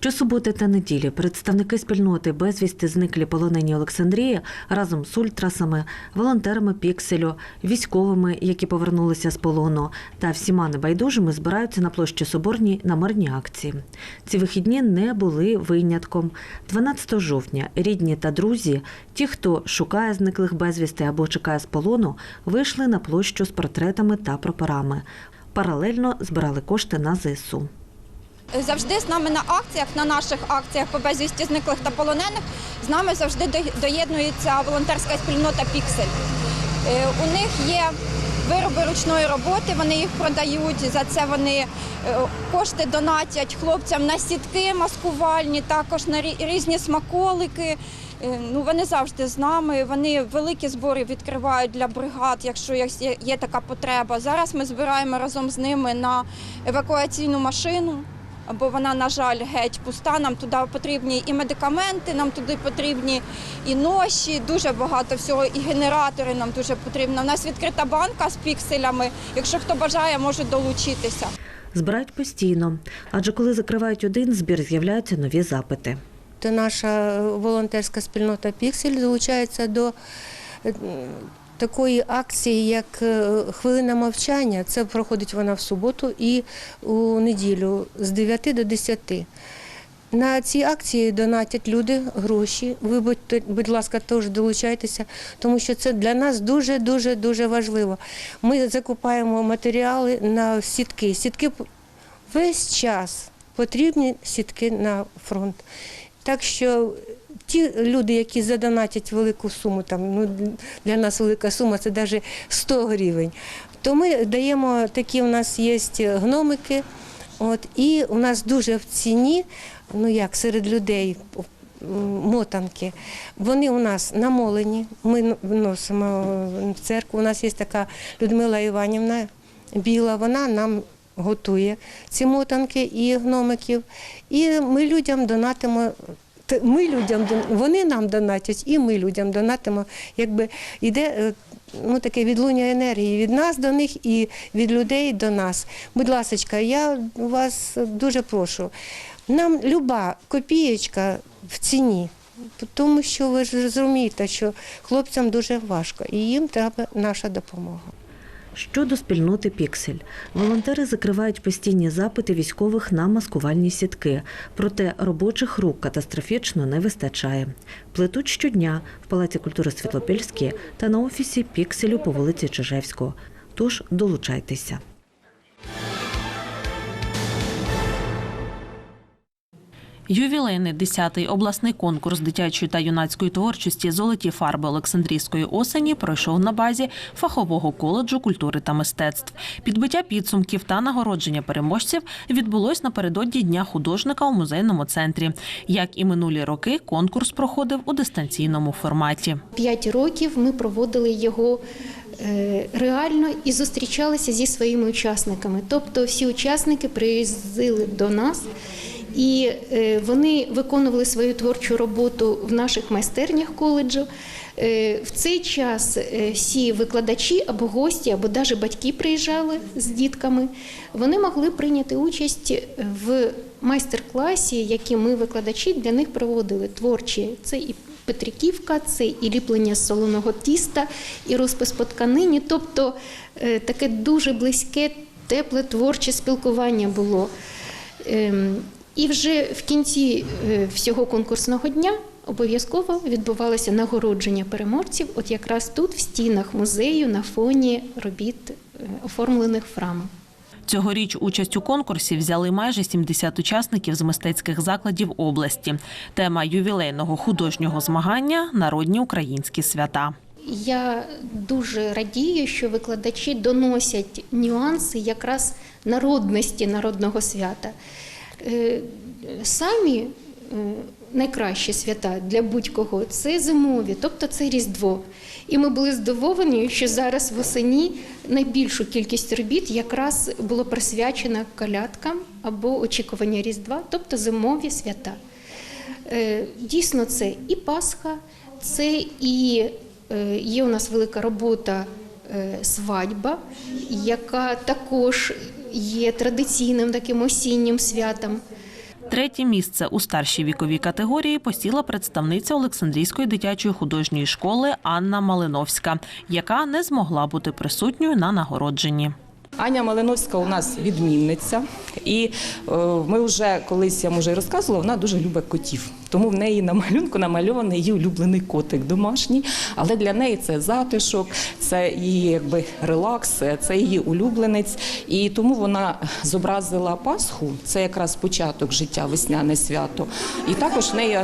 Щосуботи та неділі представники спільноти безвісти зниклі полонені Олександрії разом з ультрасами, волонтерами пікселю, військовими, які повернулися з полону, та всіма небайдужими збираються на площі Соборній на мирні акції. Ці вихідні не були винятком. 12 жовтня рідні та друзі, ті, хто шукає зниклих безвісти або чекає з полону, вийшли на площу з портретами та прапорами. Паралельно збирали кошти на ЗСУ. Завжди з нами на акціях, на наших акціях по безвісті зниклих та полонених, з нами завжди доєднується волонтерська спільнота Піксель. Е, У них є вироби ручної роботи, вони їх продають. За це вони е, кошти донатять хлопцям на сітки маскувальні, також на різні смаколики. Е, Ну, вони завжди з нами. Вони великі збори відкривають для бригад, якщо є- є така потреба. Зараз ми збираємо разом з ними на евакуаційну машину бо вона, на жаль, геть пуста. Нам туди потрібні і медикаменти, нам туди потрібні і ноші, дуже багато всього, і генератори нам дуже потрібно. У нас відкрита банка з пікселями. Якщо хто бажає, може долучитися. Збирають постійно, адже коли закривають один збір, з'являються нові запити. Наша волонтерська спільнота Піксель залучається до е, такої акції, як е, хвилина мовчання. Це проходить вона в суботу і у неділю з 9 до 10. На ці акції донатять люди гроші. Ви будь ласка, теж долучайтеся, тому що це для нас дуже дуже дуже важливо. Ми закупаємо матеріали на сітки. Сітки весь час потрібні сітки на фронт. Так що ті люди, які задонатять велику суму, там ну для нас велика сума це навіть 100 гривень, то ми даємо такі. У нас є гномики. От і у нас дуже в ціні, ну як серед людей. Мотанки, вони у нас намолені. Ми н- вносимо в церкву. У нас є така Людмила Іванівна біла, вона нам готує ці мотанки і гномиків. І ми людям донатимо. Ми людям вони нам донатять, і ми людям донатимо. Якби йде е, ну, таке відлуння енергії від нас до них і від людей до нас. Будь ласка, я вас дуже прошу. Нам люба копієчка в ціні, тому що ви ж розумієте, що хлопцям дуже важко, і їм треба наша допомога. Щодо спільноти Піксель, волонтери закривають постійні запити військових на маскувальні сітки. Проте робочих рук катастрофічно не вистачає. Плетуть щодня в Палаці культури Світлопільській та на офісі Пікселю по вулиці Чижевського. Тож долучайтеся. Ювілейний 10-й обласний конкурс дитячої та юнацької творчості Золоті фарби Олександрійської осені пройшов на базі фахового коледжу культури та мистецтв. Підбиття підсумків та нагородження переможців відбулось напередодні Дня художника у музейному центрі. Як і минулі роки, конкурс проходив у дистанційному форматі. П'ять років ми проводили його е, реально і зустрічалися зі своїми учасниками. Тобто всі учасники приїздили до нас. І е, вони виконували свою творчу роботу в наших майстернях коледжу. Е, В цей час е, всі викладачі або гості, або навіть батьки приїжджали з дітками. Вони могли прийняти участь в майстер-класі, які ми викладачі для них проводили творчі. Це і Петриківка, це і ліплення солоного тіста, і розпис по тканині. Тобто таке дуже близьке, тепле творче спілкування було. І вже в кінці е, всього конкурсного дня обов'язково відбувалося нагородження переможців, от якраз тут, в стінах музею, на фоні робіт, е, оформлених в. Цьогоріч участь у конкурсі взяли майже 70 учасників з мистецьких закладів області. Тема ювілейного художнього змагання народні українські свята. Я дуже радію, що викладачі доносять нюанси якраз народності народного свята. Е, Самі е, найкращі свята для будь-кого це зимові, тобто це Різдво. І ми були здивовані, що зараз восені найбільшу кількість робіт якраз було присвячено колядкам або очікування Різдва, тобто зимові свята. Е, Дійсно, це і Пасха, це і є у нас велика робота свадьба, яка також є традиційним таким осіннім святом. Третє місце у старшій віковій категорії посіла представниця Олександрійської дитячої художньої школи Анна Малиновська, яка не змогла бути присутньою на нагородженні. Аня Малиновська у нас відмінниця, і е, ми вже колись я може і розказувала, вона дуже любить котів. Тому в неї на малюнку намальований її улюблений котик домашній, але для неї це затишок, це її якби релакс, це її улюбленець. І тому вона зобразила Пасху, це якраз початок життя, весняне свято. І також в неї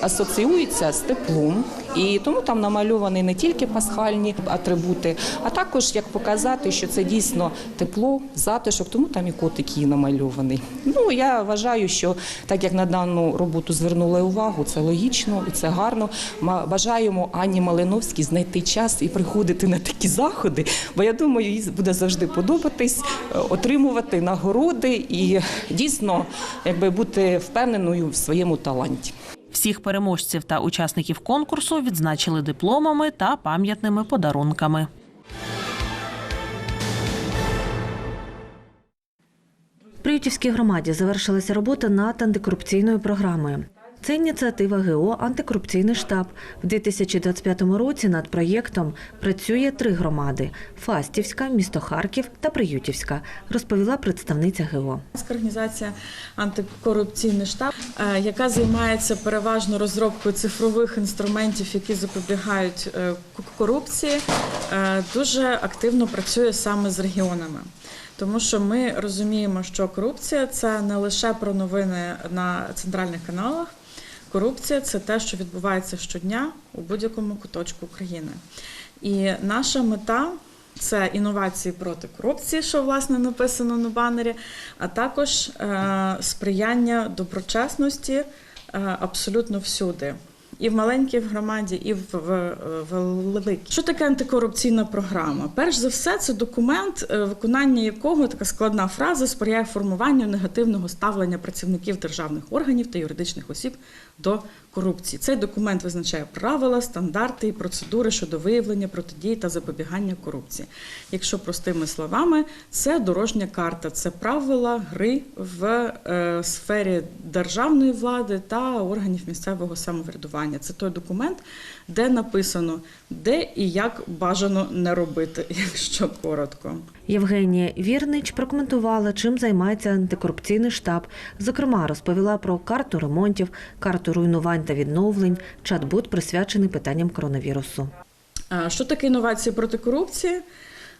асоціюється з теплом. І тому там намальовані не тільки пасхальні атрибути, а також як показати, що це дійсно тепло, затишок, тому там і котик її намальований. Ну я вважаю, що так як на дану роботу звернули увагу, це логічно і це гарно. Ма- Бажаємо Анні Малиновській знайти час і приходити на такі заходи, бо я думаю, їй буде завжди подобатись, е, отримувати нагороди і дійсно якби бути впевненою в своєму таланті. Всіх переможців та учасників конкурсу відзначили дипломами та пам'ятними подарунками. В Приютівській громаді завершилася робота над антикорупційною програмою. Це ініціатива ГО Антикорупційний штаб. В 2025 році над проєктом працює три громади: Фастівська, місто Харків та Приютівська, розповіла представниця ГО. Організація антикорупційний штаб, е, яка займається переважно розробкою цифрових інструментів, які запобігають е, корупції, е, дуже активно працює саме з регіонами. Тому що ми розуміємо, що корупція це не лише про новини на центральних каналах. Корупція це те, що відбувається щодня у будь-якому куточку України. І наша мета це інновації проти корупції, що власне написано на банері, а також е, сприяння доброчесності е, абсолютно всюди. І в маленькій громаді, і в, в, в великій. Що таке антикорупційна програма? Перш за все, це документ, е, виконання якого така складна фраза сприяє формуванню негативного ставлення працівників державних органів та юридичних осіб до корупції. Цей документ визначає правила, стандарти і процедури щодо виявлення, протидії та запобігання корупції. Якщо простими словами, це дорожня карта, це правила гри в е, сфері державної влади та органів місцевого самоврядування. Це той документ, де написано, де і як бажано не робити, якщо коротко. Євгенія Вірнич прокоментувала, чим займається антикорупційний штаб. Зокрема, розповіла про карту ремонтів, карту руйнувань та відновлень, чат-бот присвячений питанням коронавірусу. Що таке інновації проти корупції?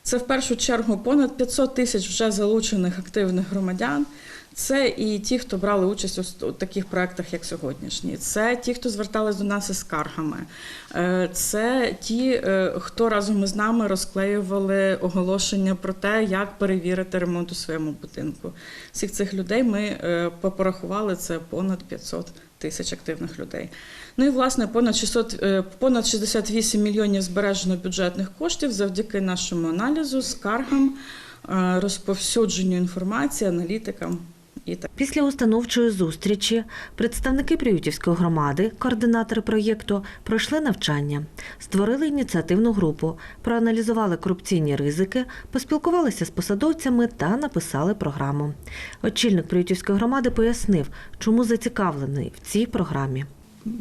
Це в першу чергу понад 500 тисяч вже залучених активних громадян. Це і ті, хто брали участь у таких проєктах, як сьогоднішній. Це ті, хто звертались до нас із скаргами. Е, Це ті, е, хто разом із нами розклеювали оголошення про те, як перевірити ремонт у своєму будинку. Всіх цих людей ми е, порахували це понад 500 тисяч активних людей. Ну і власне понад 600, е, понад 68 мільйонів збережено бюджетних коштів завдяки нашому аналізу, скаргам, е, розповсюдженню інформації, аналітикам. Після установчої зустрічі представники Приютівської громади, координатори проєкту, пройшли навчання, створили ініціативну групу, проаналізували корупційні ризики, поспілкувалися з посадовцями та написали програму. Очільник Приютівської громади пояснив, чому зацікавлений в цій програмі.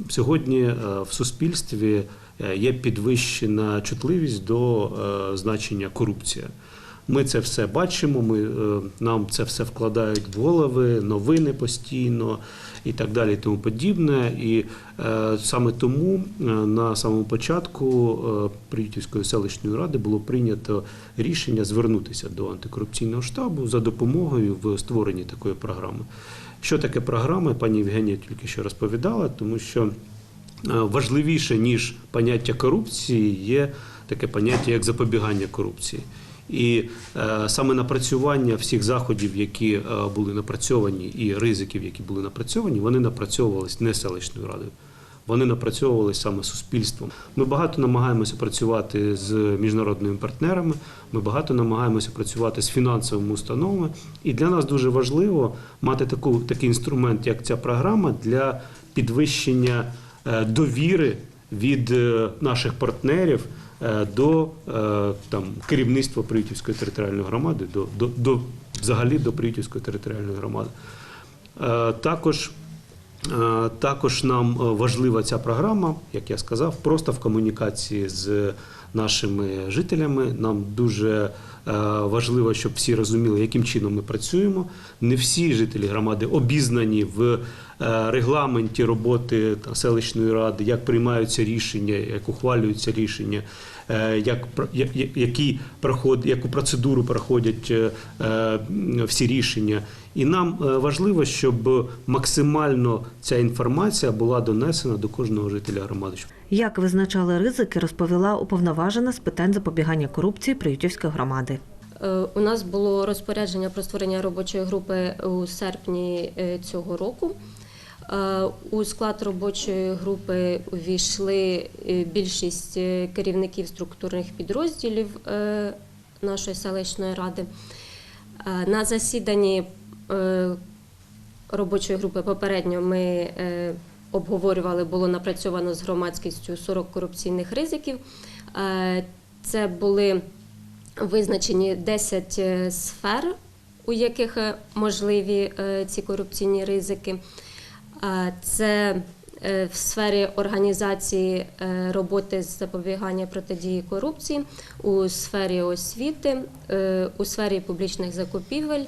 Сьогодні е, в суспільстві е, є підвищена чутливість до е, значення корупція. Ми це все бачимо. Ми нам це все вкладають в голови, новини постійно і так далі, і тому подібне. І е, саме тому на самому початку Приютівської селищної ради було прийнято рішення звернутися до антикорупційного штабу за допомогою в створенні такої програми. Що таке програма? Пані Євгенія тільки що розповідала, тому що е, важливіше ніж поняття корупції є таке поняття як запобігання корупції. І е, саме напрацювання всіх заходів, які е, були напрацьовані, і ризиків, які були напрацьовані, вони напрацьовувалися не селищною радою. Вони напрацьовувалися саме суспільством. Ми багато намагаємося працювати з міжнародними партнерами. Ми багато намагаємося працювати з фінансовими установами. І для нас дуже важливо мати таку такий інструмент, як ця програма, для підвищення е, довіри від е, наших партнерів е, до там керівництва Приютівської територіальної громади, до, до, до взагалі до Приютівської територіальної громади. Також Також нам е, важлива ця програма, як я сказав, просто в комунікації з нашими жителями. Нам дуже е, важливо, щоб всі розуміли, яким чином ми працюємо. Не всі жителі громади обізнані в е, регламенті роботи та селищної ради, як приймаються рішення, як ухвалюються рішення, е, як які проход, яку процедуру проходять е, е, всі рішення. І нам е, важливо, щоб максимально ця інформація була донесена до кожного жителя громади. Як визначали ризики, розповіла уповноважена з питань запобігання корупції Приютівської громади. Е, У нас було розпорядження про створення робочої групи у серпні е, цього року. Е, У склад робочої групи увійшли е, більшість е, керівників структурних підрозділів нашої селищної ради. На засіданні робочої групи попередньо ми обговорювали, було напрацьовано з громадськістю 40 корупційних ризиків. Це були визначені 10 е, сфер, у яких можливі ці корупційні ризики. Це е, в сфері організації е, роботи з запобігання протидії корупції, у сфері освіти, е, у сфері публічних закупівель,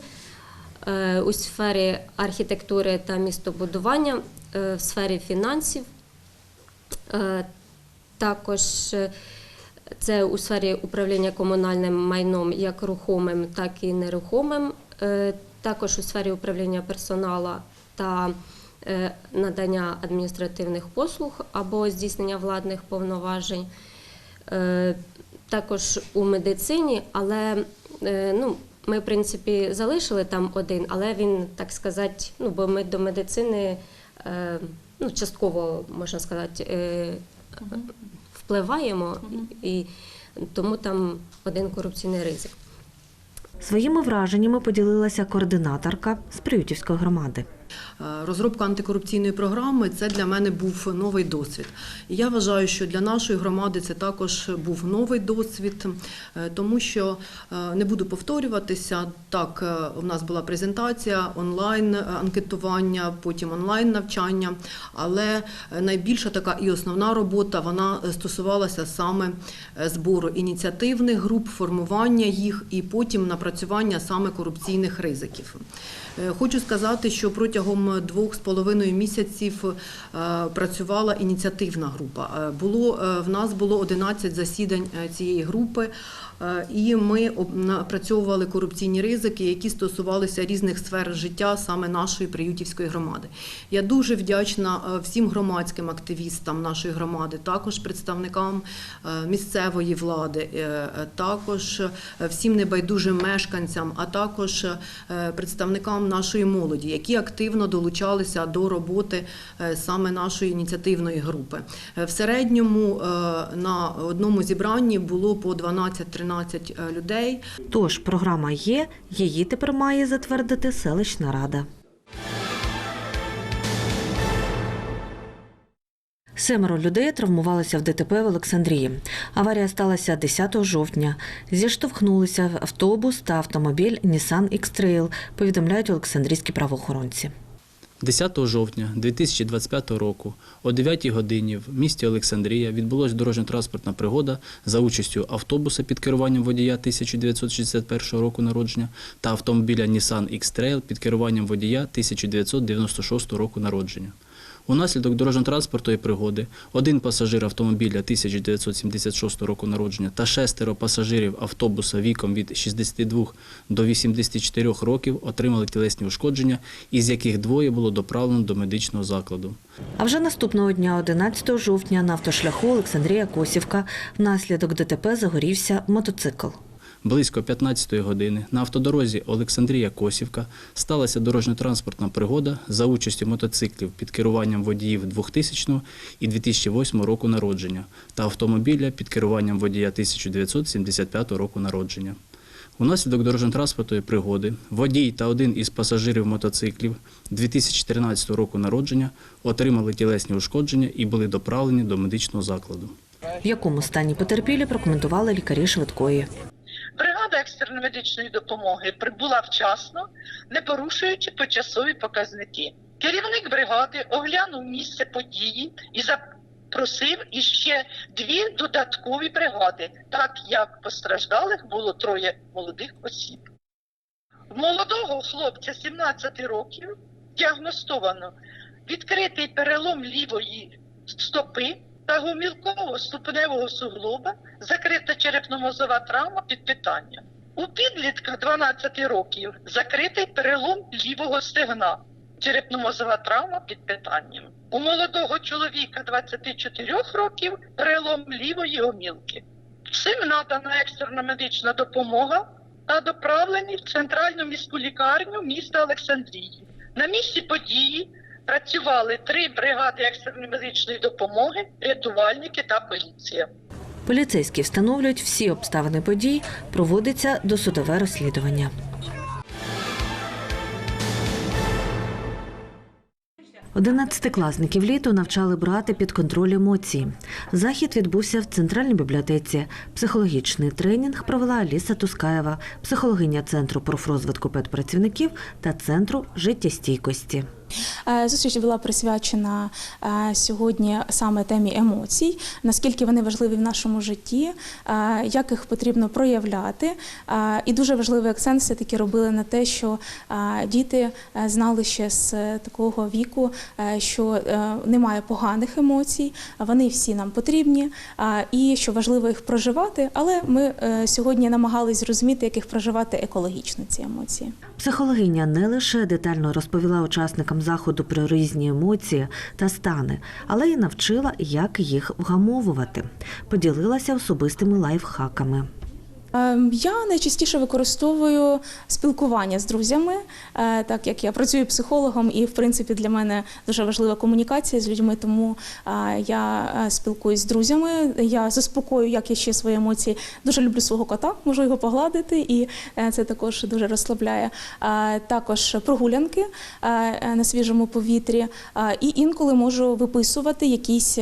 у сфері архітектури та містобудування, в сфері фінансів. Також це у сфері управління комунальним майном як рухомим, так і нерухомим. Також у сфері управління персонала та надання адміністративних послуг або здійснення владних повноважень. Е, Також у медицині, але е, ну, ми, в принципі, залишили там один, але він, так сказати, ну, бо ми до медицини е, ну, частково, можна сказати, е, впливаємо, і тому там один корупційний ризик. Своїми враженнями поділилася координаторка з Приютівської громади. Е, Розробка антикорупційної програми це для мене був новий досвід. І я вважаю, що для нашої громади це також був новий досвід, е, тому що е, не буду повторюватися. Так, у нас була презентація, онлайн анкетування, потім онлайн навчання. Але найбільша така і основна робота вона стосувалася саме збору ініціативних груп, формування їх і потім напрацювання саме корупційних ризиків. Хочу сказати, що протягом двох з половиною місяців е, працювала ініціативна група. Е, Було е, в нас було 11 засідань цієї групи. Е, І ми напрацьовували корупційні ризики, які стосувалися різних сфер життя саме нашої приютівської громади. Я дуже вдячна е, всім громадським активістам нашої громади, також представникам е, місцевої влади, також всім небайдужим мешканцям, а також представникам нашої молоді, які активно долучалися до роботи саме нашої ініціативної групи. В середньому на одному зібранні було по 12-13 е, людей. Тож програма є, її тепер має затвердити селищна рада. Семеро людей травмувалися в ДТП в Олександрії. Аварія сталася 10 жовтня. Зіштовхнулися автобус та автомобіль Nissan X-Trail, повідомляють Олександрійські правоохоронці. 10 жовтня 2025 року о 9 годині в місті Олександрія відбулася дорожньо-транспортна пригода за участю автобуса під керуванням водія 1961 року народження та автомобіля Nissan X-Trail під керуванням водія 1996 року народження. Унаслідок дорожньо-транспортної пригоди один пасажир автомобіля 1976 року народження та шестеро пасажирів автобуса віком від 62 до 84 років отримали тілесні ушкодження, із яких двоє було доправлено до медичного закладу. А вже наступного дня, 11 жовтня, на автошляху Олександрія Косівка внаслідок ДТП загорівся мотоцикл. Близько 15-ї години на автодорозі Олександрія-Косівка сталася дорожньо-транспортна пригода за участю мотоциклів під керуванням водіїв 2000 і 2008 року народження та автомобіля під керуванням водія 1975 року народження. Унаслідок дорожньо-транспортної пригоди водій та один із пасажирів мотоциклів 2013 року народження отримали тілесні ушкодження і були доправлені до медичного закладу. В якому стані потерпілі прокоментували лікарі швидкої. Бригада екстреної медичної допомоги прибула вчасно, не порушуючи почасові показники. Керівник бригади оглянув місце події і запросив іще дві додаткові бригади, так як постраждалих було троє молодих осіб. Молодого хлопця 17 років діагностовано відкритий перелом лівої стопи та гомілкового ступневого суглоба, закрита черепно-мозова травма під питанням. У підлітка 12 років закритий перелом лівого стегна, черепно-мозова травма під питанням. У молодого чоловіка 24 років перелом лівої гомілки. Всім надана екстрена медична допомога та доправлені в центральну міську лікарню міста Олександрії. На місці події працювали три бригади екстреної допомоги, рятувальники та поліція. Поліцейські встановлюють всі обставини подій, проводиться досудове розслідування. Одинадцятикласників літо навчали брати під контроль емоції. Захід відбувся в центральній бібліотеці. Психологічний тренінг провела Аліса Тускаєва, психологиня центру профрозвитку педпрацівників та центру життєстійкості. Е, Зустріч була присвячена е, сьогодні саме темі емоцій, наскільки вони важливі в нашому житті, е, як їх потрібно проявляти. І дуже важливий акцент все таки робили на те, що діти знали ще з такого віку, що немає поганих емоцій, вони всі нам потрібні, і що важливо їх проживати. Але ми сьогодні намагались зрозуміти, як їх проживати екологічно ці емоції. Психологиня не лише детально розповіла учасникам заходу про різні емоції та стани, але й навчила, як їх вгамовувати. Поділилася особистими лайфхаками. Ем, Я найчастіше використовую спілкування з друзями, е, так як я працюю психологом, і в принципі для мене дуже важлива комунікація з людьми. Тому е, я е, спілкуюсь з друзями. Я заспокою, як я ще свої емоції. Дуже люблю свого кота, можу його погладити, і це також дуже розслабляє. Також прогулянки на свіжому повітрі, і інколи можу виписувати якісь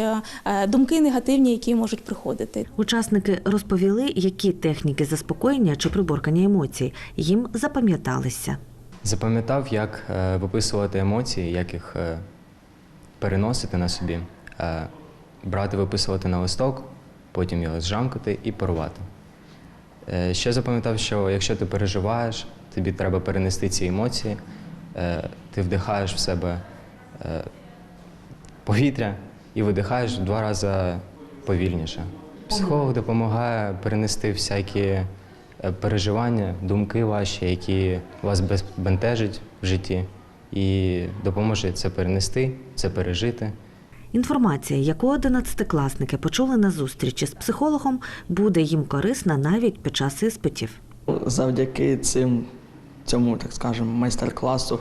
думки негативні, які можуть приходити. Учасники розповіли, які техніки заспокоєння чи приборкання емоцій їм запам'яталися. Запам'ятав, як е, виписувати емоції, як їх е, переносити на собі, е, брати, виписувати на листок, потім його зжамкати і порвати. Ще запам'ятав, що якщо ти переживаєш, тобі треба перенести ці емоції, ти вдихаєш в себе повітря і видихаєш в два рази повільніше. Психолог допомагає перенести всякі е, переживання, думки ваші, які вас бентежать в житті, і допоможе це перенести, це пережити. Інформація, яку одинадцятикласники почули на зустрічі з психологом, буде їм корисна навіть під час іспитів. Завдяки цим, цьому, так скажемо, майстер-класу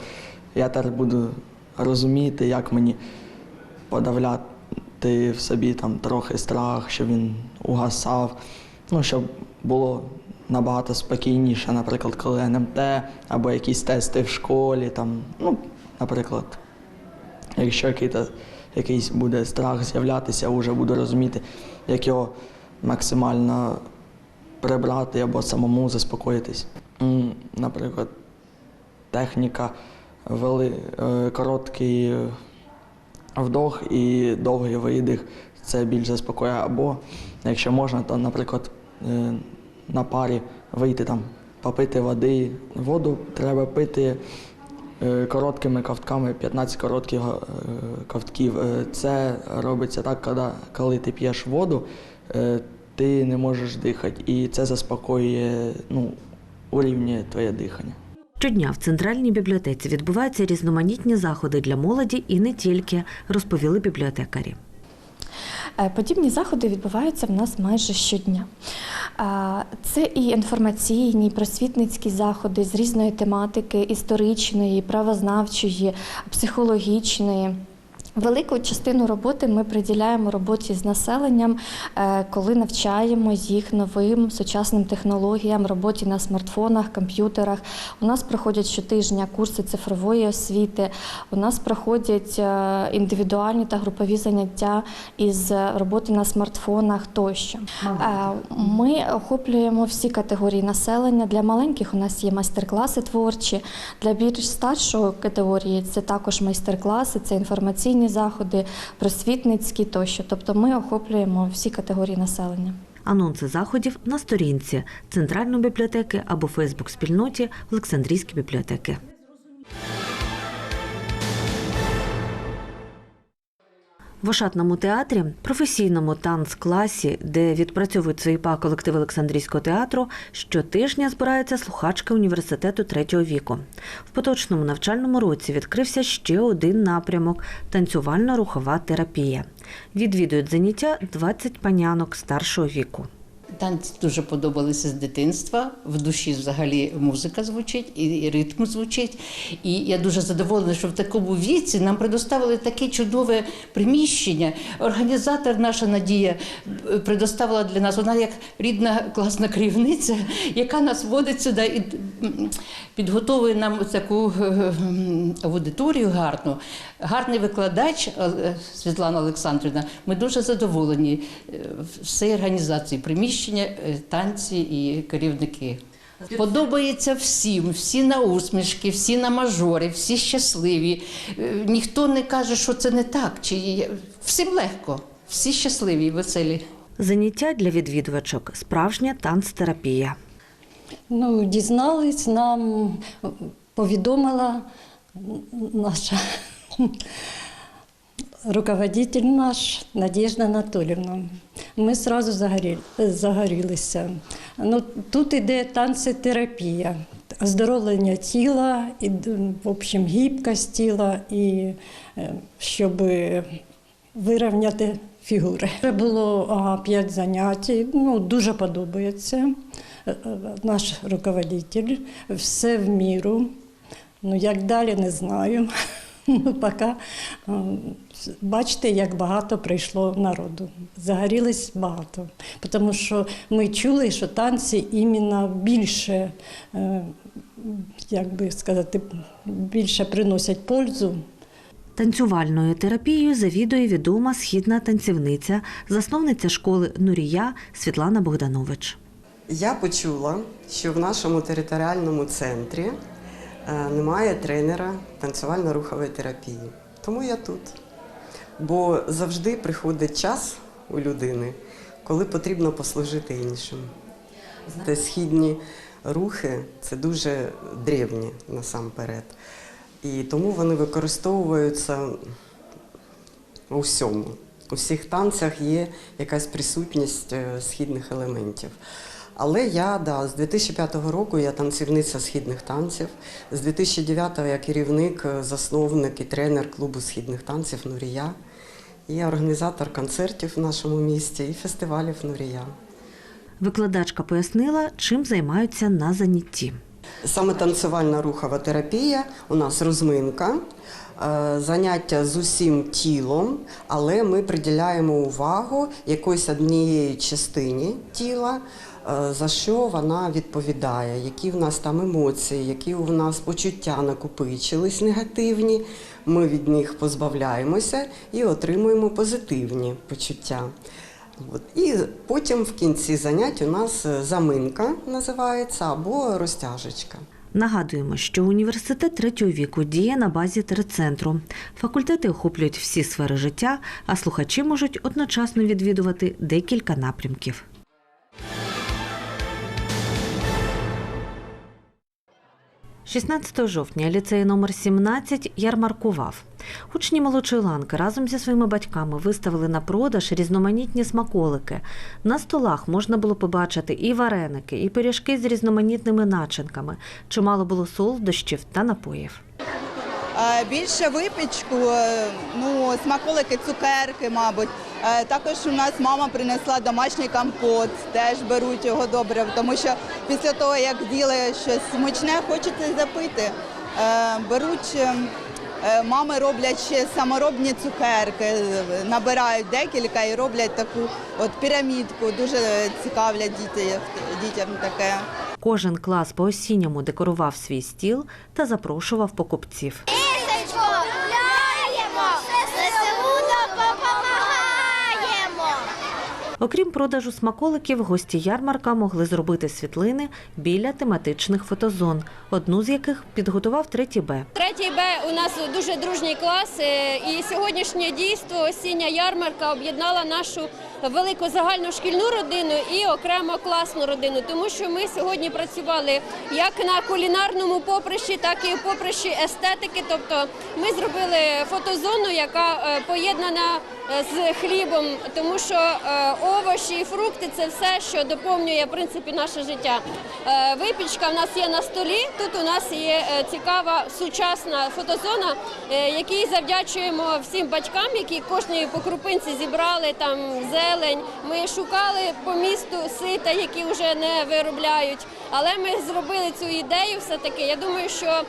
я тепер буду розуміти, як мені подавляти в собі там трохи страх, щоб він угасав, ну, щоб було набагато спокійніше, наприклад, коли НМТ або якісь тести в школі, там, ну, наприклад, якщо якийсь буде страх з'являтися, вже буду розуміти, як його максимально прибрати або самому заспокоїтись. Наприклад, техніка вели е, короткий е, вдох і довгий видих. Це більш заспокоює. Або, якщо можна, то, наприклад, е, на парі вийти там, попити води. Воду треба пити е, короткими ковтками, 15 коротких е, ковтків. Це робиться так, коли, ти п'єш воду, ти не можеш дихати. І це заспокоює, ну, урівнює твоє дихання. Щодня в центральній бібліотеці відбуваються різноманітні заходи для молоді і не тільки, розповіли бібліотекарі. Е, Подібні заходи відбуваються в нас майже щодня. Е, Це і інформаційні, і просвітницькі заходи з різної тематики історичної, правознавчої, психологічної. Велику частину роботи ми приділяємо роботі з населенням, е, коли навчаємо їх новим сучасним технологіям, роботі на смартфонах, комп'ютерах. У нас проходять щотижня курси цифрової освіти. У нас проходять е, індивідуальні та групові заняття із роботи на смартфонах тощо. Е, Ми охоплюємо всі категорії населення. Для маленьких у нас є майстер-класи творчі, для більш старшої категорії це також майстер-класи, це інформаційні заходи, просвітницькі тощо. Тобто ми охоплюємо всі категорії населення. Анонси заходів на сторінці Центральної бібліотеки або Фейсбук-спільноті Олександрійські бібліотеки. В Ошатному театрі, професійному танцкласі, де відпрацьовують свої па колективи Олександрійського театру, щотижня збираються слухачки університету третього віку. В поточному навчальному році відкрився ще один напрямок танцювально-рухова терапія. Відвідують заняття 20 панянок старшого віку. Танці дуже подобалися з дитинства. В душі взагалі музика звучить і ритм звучить. І я дуже задоволена, що в такому віці нам предоставили таке чудове приміщення. Організатор наша Надія е, предоставила для нас. Вона як рідна класна керівниця, яка нас водить сюди і підготовує нам таку е, аудиторію гарну. Гарний викладач е, Світлана Олександрівна. Ми дуже задоволені е, всієї організації приміщення, е, танці і керівники. Подобається всім, всі на усмішки, всі на мажори, всі щасливі. Е, Ніхто не каже, що це не так. Чи всім легко, всі щасливі і веселі. Заняття для відвідувачок справжня танцтерапія. Ну, дізнались, нам повідомила наша руководитель наш Надежда Анатолівна. Ми одразу загорі, загорілися. Ну, тут іде танцетерапія, оздоровлення тіла, і, в общем, гібкость тіла, і е, щоб вирівняти фігури. Це було п'ять занять. Ну, дуже подобається. Е, е, Наш руководитель, все в міру. Ну, як далі, не знаю. Ну, поки бачите, як багато прийшло народу. Загорілись багато. Тому що ми чули, що танці іменно більше, е, як би сказати, більше приносять пользу. Танцювальною терапією завідує відома східна танцівниця, засновниця школи Нурія Світлана Богданович. Я почула, що в нашому територіальному центрі е, немає тренера танцювально-рухової терапії. Тому я тут. Бо завжди приходить час у людини, коли потрібно послужити іншим. Те східні рухи це дуже древні насамперед. І тому вони використовуються у всьому. У всіх танцях є якась присутність е, східних елементів. Але я да, з 2005 року я танцівниця східних танців. З 2009 я керівник, е, засновник і тренер клубу східних танців Нурія. І організатор концертів в нашому місті і фестивалів Нурія. Викладачка пояснила, чим займаються на занятті. Саме танцювальна рухова терапія, у нас розминка, е, заняття з усім тілом, але ми приділяємо увагу якоїсь однієї частині тіла, за що вона відповідає, які в нас там емоції, які у нас почуття накопичились негативні. Ми від них позбавляємося і отримуємо позитивні почуття. От. І потім в кінці занять у нас е, заминка називається або розтяжечка. Нагадуємо, що університет третього віку діє на базі терцентру. Факультети охоплюють всі сфери життя, а слухачі можуть одночасно відвідувати декілька напрямків. «16 жовтня ліцей номер 17 ярмаркував. Учні молодшої ланки разом зі своїми батьками виставили на продаж різноманітні смаколики. На столах можна було побачити і вареники, і пиріжки з різноманітними начинками. Чимало було солодощів та напоїв. Е, Більше випічку, е, ну, смаколики, цукерки, мабуть. Е, Також у нас мама принесла домашній компот, теж беруть його добре, тому що після того, як з'їли щось смачне, хочеться запити. Беруть Мами роблять ще саморобні цукерки, набирають декілька і роблять таку от пірамідку. Дуже цікавлять діти, дітям таке. Кожен клас по осінньому декорував свій стіл та запрошував покупців. Тисячко гуляємо, ЗСУ допомагаємо. Окрім продажу смаколиків, гості ярмарка могли зробити світлини біля тематичних фотозон, одну з яких підготував третій Б. Третій Б у нас дуже дружній клас, е, і сьогоднішнє дійство осіння ярмарка об'єднала нашу велику загальну шкільну родину і окремо класну родину, тому що ми сьогодні працювали як на кулінарному поприщі, так і поприщі естетики. Тобто ми зробили фотозону, яка е, поєднана з хлібом, тому що е, овочі і фрукти це все, що доповнює в принципі наше життя. Е, Випічка в нас є на столі. Тут у нас є е, цікава сучасна фотозона, якій завдячуємо всім батькам, які кожної по крупинці зібрали там зелень. Ми шукали по місту сита, які вже не виробляють. Але ми зробили цю ідею все таки. Я думаю, що е,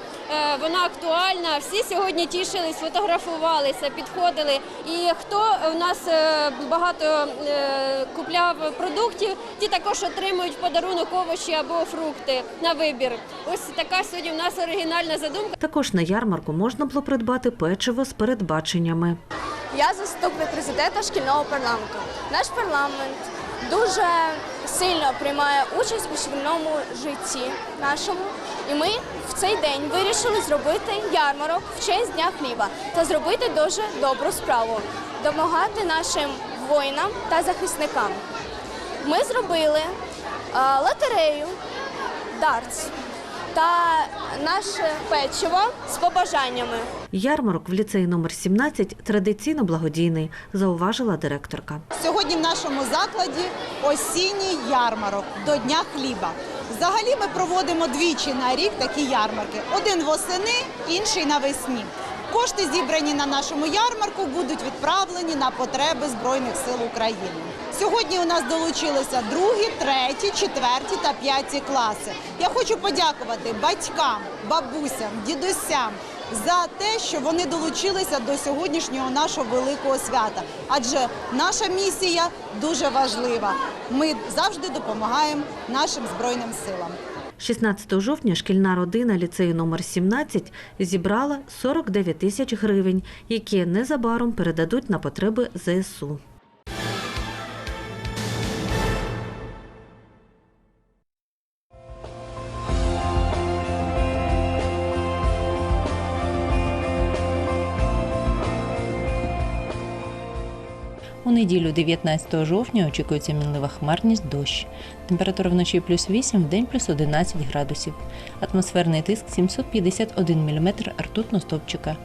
вона актуальна. Всі сьогодні тішились, фотографувалися, підходили. І хто в нас е, багато е, купляв продуктів, ті також отримують в подарунок овочі або фрукти на вибір. Ось така сьогодні в нас оригінальна задумка. Також на ярмарку можна було придбати печиво з передбаченнями. Я заступник президента шкільного парламенту. Наш парламент дуже сильно приймає участь у шкільному житті нашому. І ми в цей день вирішили зробити ярмарок в честь Дня хліба та зробити дуже добру справу допомагати нашим воїнам та захисникам. Ми зробили лотерею дартс та наше печиво з побажаннями. Ярмарок в ліцеї номер 17 традиційно благодійний, зауважила директорка. Сьогодні в нашому закладі осінній ярмарок до Дня хліба. Взагалі ми проводимо двічі на рік такі ярмарки: один восени, інший навесні. Кошти, зібрані на нашому ярмарку, будуть відправлені на потреби Збройних сил України. Сьогодні у нас долучилися другі, треті, четверті та п'яті класи. Я хочу подякувати батькам, бабусям, дідусям за те, що вони долучилися до сьогоднішнього нашого великого свята. Адже наша місія дуже важлива. Ми завжди допомагаємо нашим збройним силам. 16 жовтня шкільна родина ліцею номер 17 зібрала 49 тисяч гривень, які незабаром передадуть на потреби ЗСУ. У неділю 19 жовтня очікується мінлива хмарність дощ. Температура вночі плюс 8, в день плюс 11 градусів. Атмосферний тиск 751 мм ртутного стовпчика.